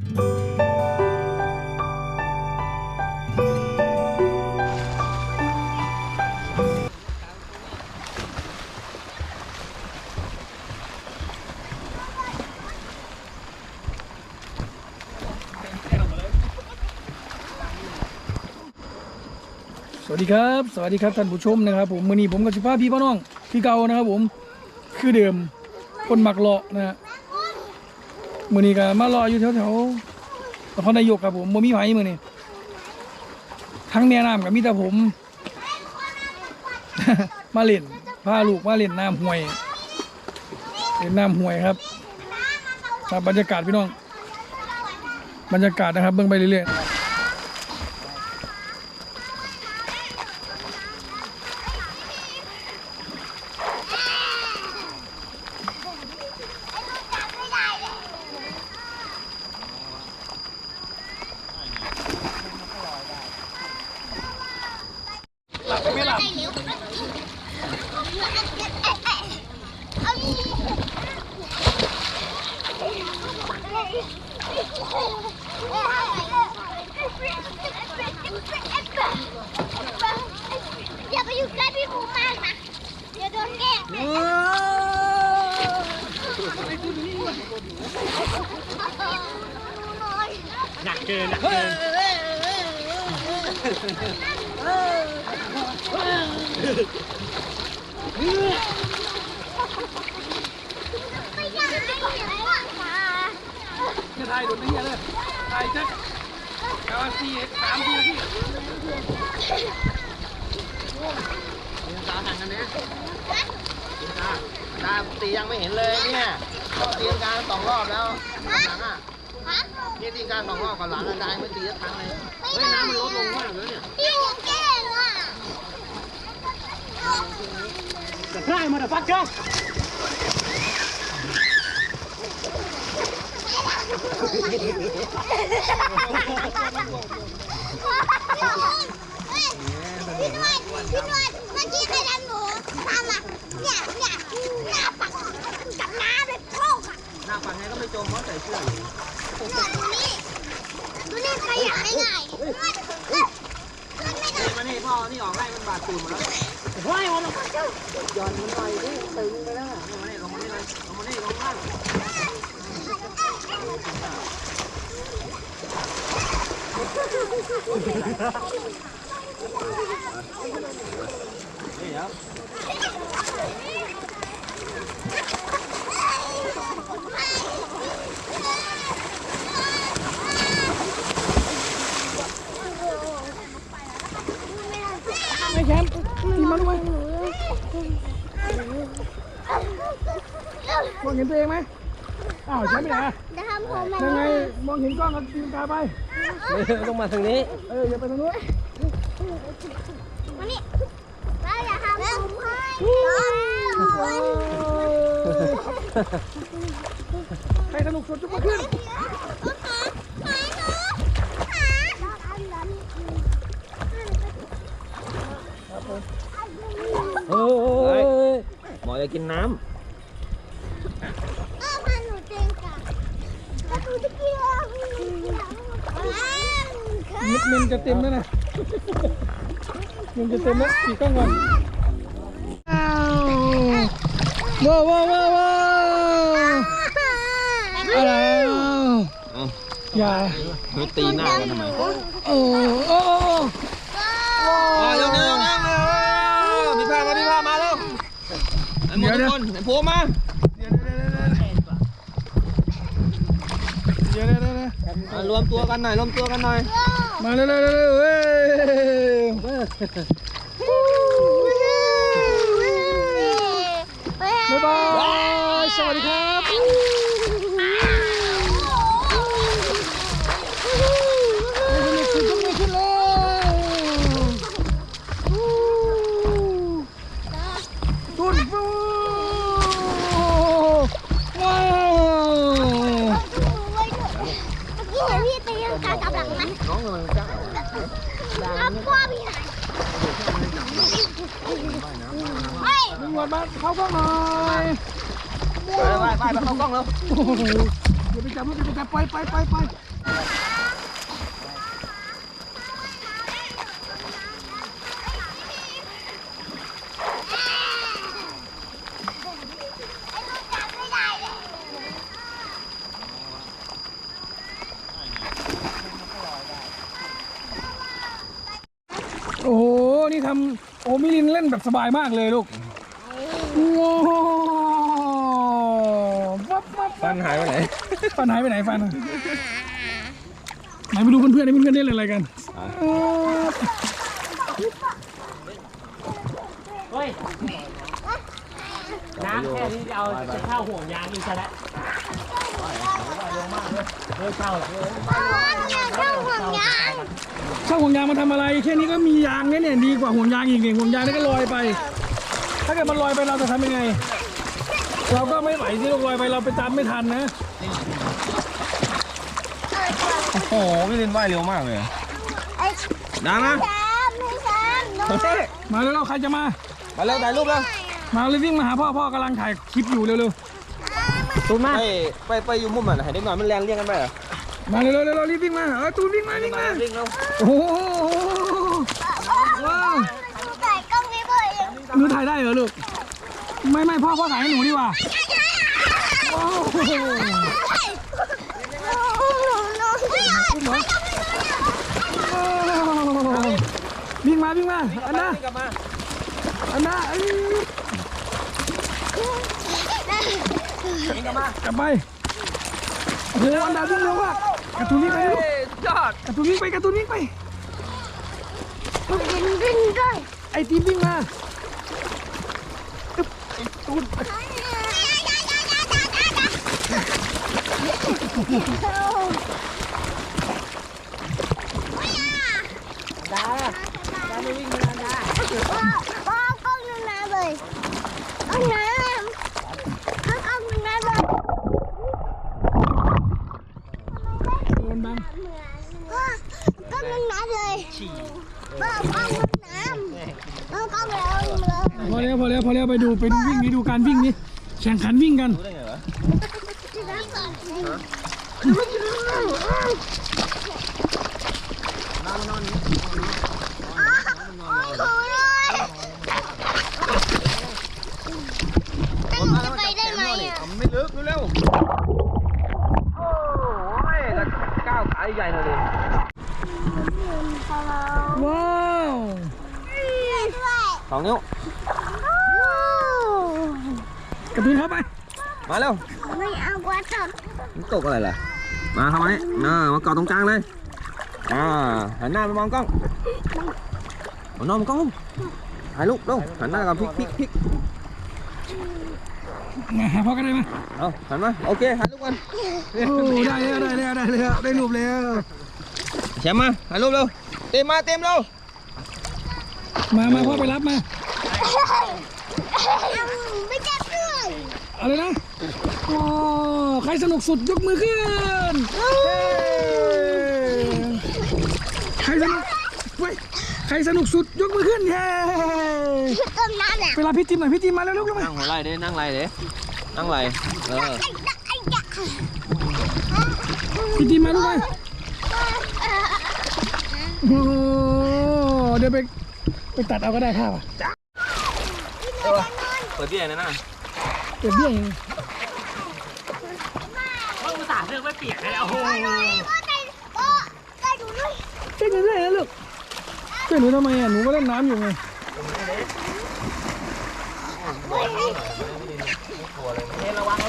สวัสดีครับ สวัสดีครับท่านผู้ชมนะครับ ผมมือนี้ผมกับชิพาพี่พ่อน้อง พี่เก่านะครับผมคือเดิมคนหมักเลาะนะฮะ มือนี้ก็มารออยู่แถวแถวๆนครนายกครับผมบ่มีไผ่มือนี้ทั้งแม่น้ำกับมีแต่ผม มาเล่นพาลูกมาเล่นน้ำห่วยเล่นน้ำห่วยครับครับบรรยากาศพี่น้อง บรรยากาศนะครับเบื้องไปเรื่อยๆ หลับไม่หลับ อย่าไปอยู่ใกล้พี่ภูมิมากนะเดี๋ยวโดนแกล้ง หนักเกินหนักเกินไม่อยากให้เห็นหลังมาจะถ่ายโดนไม่เหี้ยเลยถ่ายจักกาวาซีสามทีที่ตาห่างกันเนี่ยตา ตาตียังไม่เห็นเลยเนี่ยตีกลางสองรอบแล้วหลังอะฮะนี่ตีกลางสองรอบก่อนหลังอะตายไม่ตีสักครั้งเลยเฮ้ยน้ำมันลดลงมากเลยเนี่ยพี่ภูมิแกล้งอะจะได้มาเดี๋ยวฟัดเจ้าพี่นวดพี่นวดเมื่อกี้ใครทำหนูทำอะเนี่ยเนี่ยหน้าปักกับน้ำเลยโคกอะ หน้าฝั่งไงก็ไม่จมาใส่เสื้ออยู่ดูนี่ดูนี่ใครอยากให้ง่ายนวดนวดนวดไม่ได้มานี่พ่อนี่ออกไล่มันบาดตูดหมดแล้วเฮ้ยวันละย้อนมันไปดิตึงไปแล้วอะมานี่ลงมานี่เลยลงมานี่ลงมาเดี๋ยวไม่แคมป์ตีมันไว้ มองเห็นตัวเองไหมอ้าวแชมป์ไปไหนอะจะทำผมมันยังไงมองเห็นกล้องก็ตีนกาไป ต้องมาทางนี้เอออย่าไปทางนู้นมานี่เราอย่าทำผมให้ใครสนุกสุดจุกมาขึ้นเฮ้ยหมอจะกินน้เมิดมินจะเต็มแล้วนะมินจะเต็มแล้วขี่กล้องก่อนอ้าวว้าวว้าวว้าวว้าวอะไรำอย่าเขาตีหน้ากันทำไมโอ้โอ้โอ้อ๋อยกนิ้วยกนิ้วมีผ้ามามีผ้ามาแล้วไอ้หมดทุกคนไอ้พวกมาเดี๋ยวเดี๋ยวเดี๋ยวเดี๋ยวเดี๋ยวเดี๋ยวเดี๋ยวอะรวมตัวกันหน่อยรวมตัวกันหน่อย มาเร็วเร็วเร็วเร็วเว้ยบ๊ายบาย สวัสดีครับนี่คือยกมือขึ้นเลยตุนฟูว้าว พี่เห็นพี่ตีลังกากับหลังไหม น้ องกำลังจ้ารับพ่อพี่หน่อยเฮ้ยมึงหมาเข้ากล้องหน่อยไปไปไปเข้ากล้องแล้วโอ้โหอย่าไปจับมันอย่าไปจับไปไปไปไป ทำโอ้มิลินเล่นแบบสบายมากเลยลูกว้าววับวับฟันหายไปไหน ฟันหายไปไหนฟันอะไหนไปดูเพื่อนๆนี่เพื่อนๆเล่นอะไรกันเฮ้ยน้ำแค่นี้จะเอาจะเข้าห่วงยางอีกซะแล้วเฮ้ยเข้าเหรออ๋อเนี่ยเครื่องห่วงยางช่าง ห่วงยางมาทำอะไร แค่นี้ก็มียางเนี่ยเนี่ยดีกว่าห่วงยางอีกเนี่ยห่วงยางนี่ก็ลอยไป ถ้าเกิดมันลอยไปเราจะทำยังไง เราก็ไม่ไหวที่เราลอยไปเราไปตามไม่ทันนะ โอ้โหพี่ลินว่ายเร็วมากเลยไอ้ดังนะแซมไม่แซมน้องโอเคมาเร็วๆใครจะมา มาเร็วถ่ายรูปแล้วมาเลยวิ่งมาหาพ่อพ่อกำลังถ่ายคลิปอยู่เร็วตูนมาไปไปไปอยู่มุมอะให้เด็กหน่อยมันแรงเรียกกันไปเหรอๆ มาเร็วๆเร็วๆรีบวิ่งมาเออตูนวิ่งมาวิ่งมาวิ่งแล้วโอ้โหว้าวใส่กล้องนี้เลยหนูถ่ายได้เหรอลูกไม่ไม่พ่อพ่อถ่ายให้หนูดีกว่าโอ้โหวิ่งมาวิ่งมาอันน่ะกลับมาอันน่ะเอ้ยวิ่งกลับมากลับไปโอ้โหอันดาวิ่งเร็วมาก การ์ตูนวิ่งไปลูกเฮ้ยยอดการ์ตูนวิ่งไปการ์ตูนวิ่งไปบินบินด้วยไอทีมวิ่งมาตึ๊บไอ้ตูนดาดาไม่วิ่งมาดา พ่อกล้องนึงมาเลยเอาน้ำเอากล้องนึงมาเลย โดนบัง พ่อกล้องนึง มาเลยพ่อกล้องน้ำเอากล้องแล้วเลยพอแล้วพอแล้วพอแล้วไปดูไปดูวิ่งนี่ดูการวิ่งนี่แข่งขันวิ่งกันรู้ได้ไงวะจะได้ก่อนอ๋อโอ้โหเลยตั้งจะไปได้ไหมอะ ไม่ลึกเร็วโอ้ยแล้วก้าวขาใหญ่หน่อยดิ ว้าว ด้วย สองนิ้วการ์ตูนเข้าไป มาเร็ว ไม่เอากว่าจับมันตกอะไรล่ะ มาเข้ามานี่น่ามาเกาะตรงกลางเลย อ่า หันหน้าไปมองกล้องเอาน้องมองกล้องถ่ายรูปลงหันหน้ากับพลิกพลิกพลิกมาหาพ่อกันได้ไหมเอาหันมา โอเคถ่ายรูปกันโอ้ได้แล้วได้แล้วได้แล้วได้รูปแล้วแชมป์มาถ่ายรูปเร็ว เต็มมาเต็มเร็ว มามาพ่อไปรับมา ไม่จับด้วยอะไรนะโอ้ใครสนุกสุดยกมือขึ้นเฮ้ใครสนุกเว้ยใครสนุกสุดยกมือขึ้นเย้ต้นนั้นอะเวลาพี่จิมหน่อยพี่จิมมาแล้วลูกลูกมานั่งหัวไหล่ดินั่งไหล่ดินั่งไหล่เออไอ้ยักษ์ไอ้ยักษ์พี่จิมมาลูกมาโอ้เดี๋ยวไป ไปตัดเอาก็ได้ค่ะว่ะเปิดเบี้ยนะน่ะเดี๋ยวเบี้ยงเมื่ออุตส่าห์เลือกไม่เปียกเลยโอ้โหก็ใจก็ใจดูด้วยช่วยหนูด้วยนะลูกช่วยหนูทำไมอะหนูก็เล่นน้ำอยู่ไงเฮ้ยระวังระ